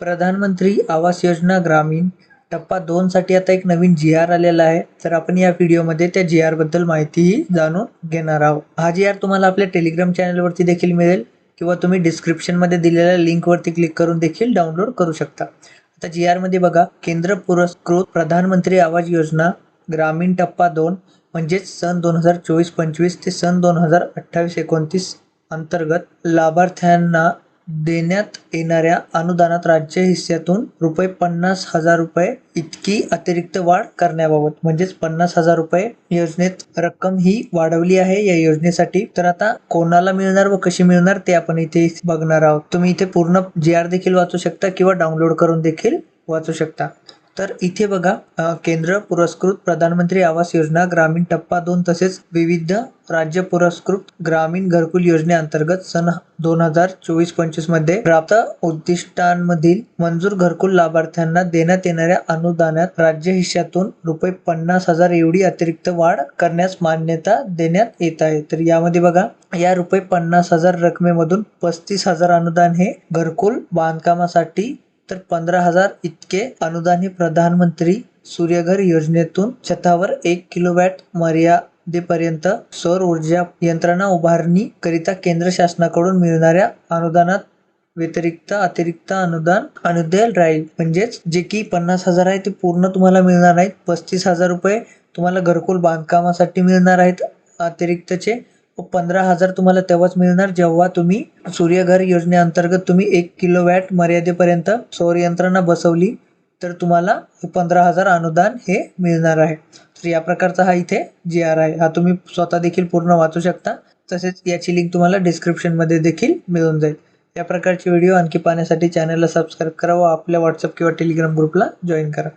प्रधानमंत्री आवास योजना ग्रामीण टप्पा दोनसाठी आता एक नवीन जी आर आलेला आहे. तर आपण या व्हिडिओमध्ये त्या जी आरबद्दल माहितीही जाणून घेणार आहोत. हा जी आर तुम्हाला आपल्या टेलिग्राम चॅनलवरती देखील मिळेल किंवा तुम्ही डिस्क्रिप्शनमध्ये दिलेल्या लिंकवरती क्लिक करून देखील डाउनलोड करू शकता. आता जी आरमध्ये बघा केंद्र पुरस्कृत प्रधानमंत्री आवास योजना ग्रामीण टप्पा दोन म्हणजेच सन दोन हजार चोवीस पंचवीस ते सन दोन हजार अठ्ठावीस एकोणतीस अंतर्गत लाभार्थ्यांना देण्यात येणाऱ्या अनुदानात राज्य हिस्स्यातून रुपये पन्नास हजार रुपये इतकी अतिरिक्त वाढ करण्याबाबत म्हणजेच पन्नास हजार रुपये योजनेत रक्कम ही वाढवली आहे या योजनेसाठी. तर आता कोणाला मिळणार व कशी मिळणार ते आपण इथे बघणार आहोत. तुम्ही इथे पूर्ण जी आर देखील वाचू शकता किंवा डाउनलोड करून देखील वाचू शकता. तर इथे बघा केंद्र पुरस्कृत प्रधानमंत्री आवास योजना ग्रामीण टप्पा दोन तसेच विविध राज्य पुरस्कृत ग्रामीण घरकुल योजनेअंतर्गत सन दोन हजार चोवीस पंचवीसमध्ये प्राप्त उद्दिष्टांमधील मंजूर घरकुल लाभार्थ्यांना देण्यात येणाऱ्या अनुदानात राज्य हिश्श्यातून रुपये पन्नास हजार एवढी अतिरिक्त वाढ करण्यास मान्यता देण्यात येत आहे. तर यामध्ये बघा या रुपये पन्नास हजार रकमेमधून पस्तीस हजार अनुदान हे घरकुल बांधकामासाठी तर पंधरा हजार इतके अनुदान हे प्रधानमंत्री सूर्यघर योजनेतून छतावर एक किलोवॅट मर्यादेपर्यंत सौर ऊर्जा यंत्रणा उभारणी करिता केंद्र शासनाकडून मिळणाऱ्या अनुदानात व्यतिरिक्त अतिरिक्त अनुदान अनुदेल राहील. म्हणजेच जे की पन्नास हजार आहे ते पूर्ण तुम्हाला मिळणार नाहीत. पस्तीस हजार रुपये तुम्हाला घरकुल बांधकामासाठी मिळणार आहेत. अतिरिक्तचे पंधरा हजार तुम्हाला तेव्हाच मिळणार जेव्हा तुम्ही सूर्यघर योजनेअंतर्गत तुम्ही एक किलोवॅट मर्यादेपर्यंत सौर यंत्रणा बसवली तर तुम्हाला पंधरा हजार अनुदान हे मिळणार आहे. तर या प्रकारचा हा इथे जी आर आहे. हा तुम्ही स्वतः देखील पूर्ण वाचू शकता. तसेच याची लिंक तुम्हाला डिस्क्रिप्शनमध्ये देखील मिळून जाईल. या प्रकारचे व्हिडिओ आणखी पाहण्यासाठी चॅनलला सबस्क्राईब करा व आपल्या व्हॉट्सअप किंवा टेलिग्राम ग्रुपला जॉईन करा.